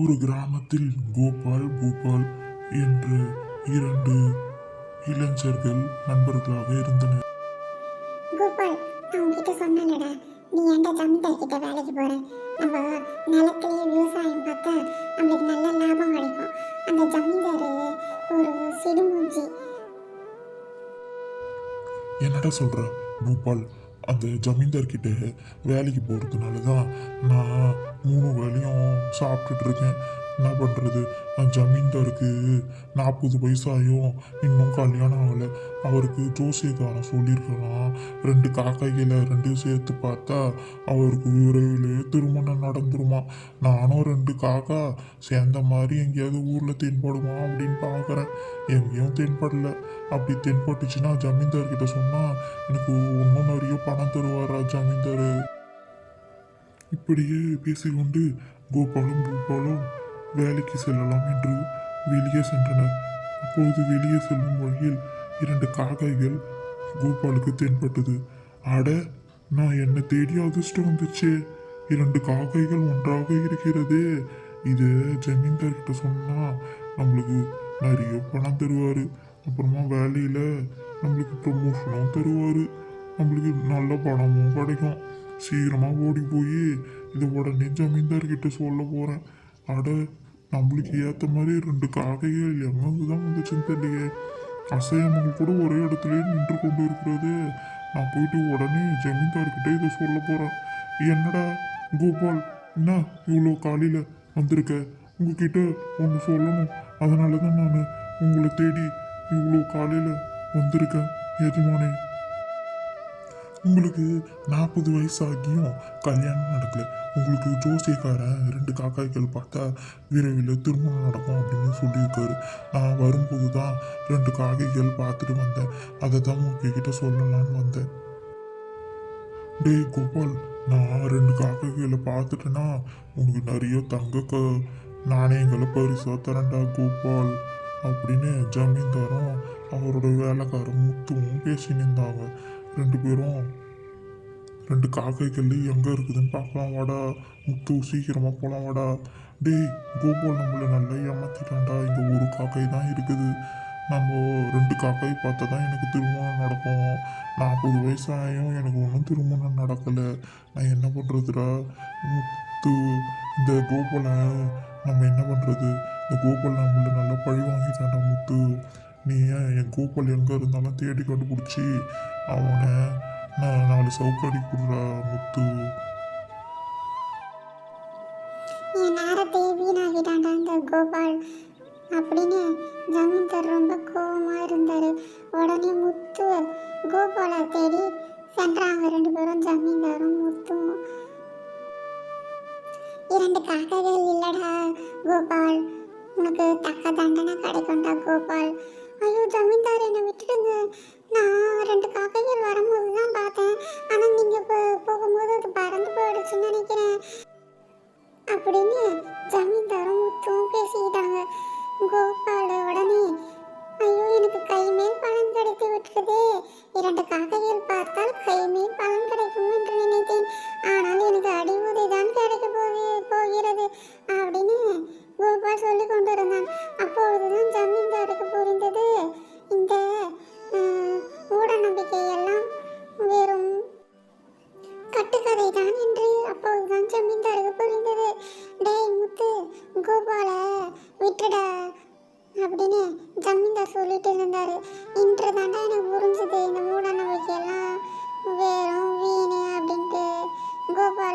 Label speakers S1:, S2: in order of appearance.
S1: ஒரு கிராமத்தில் கோபால் பூபால் என்ற இரண்டு இளைஞர்கள் நண்பர்களாக இருந்தனர்.
S2: கோபால் நான் உன்கிட்ட சொன்னேன்லடா நீ ஏன்டா ஜமீன்தார் கிட்ட வேலைக்கு போற? நம்ம நிலத்திலேயே விவசாயம் பார்த்தா நம்மளுக்கு நல்ல லாபம் கிடைக்கும். அந்த ஜமீன்தார் ஒரு சிடுமூஞ்சி
S1: என்னடா சொல்ற பூபால்? அந்த ஜமீன்தார்கிட்ட வேலைக்கு போகிறதுனால தான் நான் மூணு வேலையும் சாப்பிட்டுட்டு இருக்கேன். என்ன பண்ணுறது ஜமீன்தாருக்கு நாற்பது வயசாயும் இன்னும் கல்யாணம் ஆகலை. அவருக்கு ஜோசியக்காரன் சொல்லியிருக்கலாம் ரெண்டு காக்கைகளை ரெண்டு சேர்த்து பார்த்தா அவருக்கு விரைவில் திருமணம் நடந்துருமா? நானும் ரெண்டு காக்கா சேர்ந்த மாதிரி எங்கேயாவது ஊரில் தென்படுமா அப்படின்னு பார்க்குறேன். எங்கேயும் தென்படல. அப்படி தென்பட்டுச்சுன்னா ஜமீன்தார் கிட்ட சொன்னால் எனக்கு இன்னும் நிறைய பணம் தருவாரா ஜமீன்தார்? இப்படியே பேசிக்கொண்டு கோபாலும் பூபாலும் வேலைக்கு செல்லலாம் என்று வெளியே சென்றனர். அப்பொழுது வெளியே செல்லும் வழியில் இரண்டு காக்கைகள் கோபாலுக்கு தென்பட்டது. அட நான் என்னை தேடி அதிர்ஷ்டம் வந்துச்சே. இரண்டு காக்கைகள் ஒன்றாக இருக்கிறதே. இது ஜமீன்தார்கிட்ட சொன்னால் சொன்னா நம்மளுக்கு நிறைய பணம் தருவாரு. அப்புறமா வேலையில நம்மளுக்கு ப்ரமோஷனும் தருவாரு. நம்மளுக்கு நல்ல பணமும் கிடைக்கும். சீக்கிரமாக ஓடி போய் இதை உடனே ஜமீன்தார்கிட்ட சொல்ல போறேன். அட நம்மளுக்கு ஏற்ற மாதிரி ரெண்டு காக்கைகள் எங்கேருந்து தான் வந்துச்சுன்னு தெரியலையே. அசையாமல் கூட ஒரே இடத்துல நின்று கொண்டு இருக்கிறது. நான் போயிட்டு உடனே ஜமீன்தார்கிட்ட இதை சொல்ல போகிறேன் என்னடா கோபால் என்ன இவ்வளோ காலையில் வந்திருக்க? உங்ககிட்ட ஒன்று சொல்லணும். அதனால தான் நான் உங்களை தேடி இவ்வளோ காலையில் வந்திருக்கேன் எஜமானே. உங்களுக்கு நாற்பது வயசாகியும் கல்யாணம் நடக்கல. உங்களுக்கு ஜோசியக்காரன் ரெண்டு காக்காய்கள் பார்த்தா விரைவில் திருமணம் நடக்கும் அப்படின்னு சொல்லியிருக்காரு. நான் வரும்போது தான் ரெண்டு காக்கைகள் பார்த்துட்டு வந்தேன். அதை தான் உங்ககிட்ட சொல்லலான்னு வந்தேன். டேய் கோபால் நான் ரெண்டு காக்கைகளை பார்த்துட்டேன்னா உனக்கு நிறைய தங்க க நாணயங்களை பரிசாக தரண்டா கோபால் அப்படின்னு ஜமீன்தாரும் அவரோட வேலைக்காரன் முத்துவும் பேசின்னு இருந்தாங்க. ரெண்டு பேரும் ரெண்டு காக்கைகள் எங்கே இருக்குதுன்னு பார்க்கலாம். வாடா முத்து சீக்கிரமாக போகலாம் வாடா. டேய் கோபால் நம்மளை நல்லா ஏமாத்திட்டான்டா. இங்கே ஒரு காக்கை தான் இருக்குது. நம்ம ரெண்டு காக்காய் பார்த்தா தான் எனக்கு திருமணம் நடக்கும். நாற்பது வயசாயும் எனக்கு ஒன்றும் திருமணம் நடக்கலை. நான் என்ன பண்ணுறதுடா முத்து இந்த கோபாலை நம்ம என்ன பண்ணுறது இந்த கோபால் நம்மளை நல்லா பழி வாங்கிட்டான்டா முத்து. நீ ஏன் என் கூப்பல் எங்கே இருந்தாலும் தேடி கண்டுபிடிச்சி அவனை நான் நாலு சவுக்கடி கொடுற முத்து.
S2: என் நேரத்தை வீணாகிட்டான்டா அந்த கோபால். அப்படின்னு ஜமீன்தார் ரொம்ப கோவமாக இருந்தார். உடனே முத்து கோபாலை தேடி சென்றாங்க ரெண்டு பேரும் ஜமீன்தாரும் முத்தும். இரண்டு காக்கைகள் இல்லடா கோபால். உனக்கு தக்க தண்டனை கிடைக்கும்டா கோபால். ஐயோ ஜமீன்தார் என்னை விட்டுடுங்க. நான் ரெண்டு காக்கைகள் வரும்போது தான் பார்த்தேன். ஆனால் நீங்கள் போ போகும்போது அது பறந்து போயிடுச்சுன்னு நினைக்கிறேன். அப்படின்னு கட்டுக்கதை தான் என்று அப்போதுதான் ஜமீன்தாருக்கு புரிந்தது. டேய் முத்து கோபால விட்டுடா அப்படின்னு ஜமீன்தார் சொல்லிட்டு இருந்தாரு. இன்று தாண்டா எனக்கு புரிஞ்சுது இந்த மூட நம்பிக்கையெல்லாம் வெறும் வீணு அப்படின்ட்டு. கோபால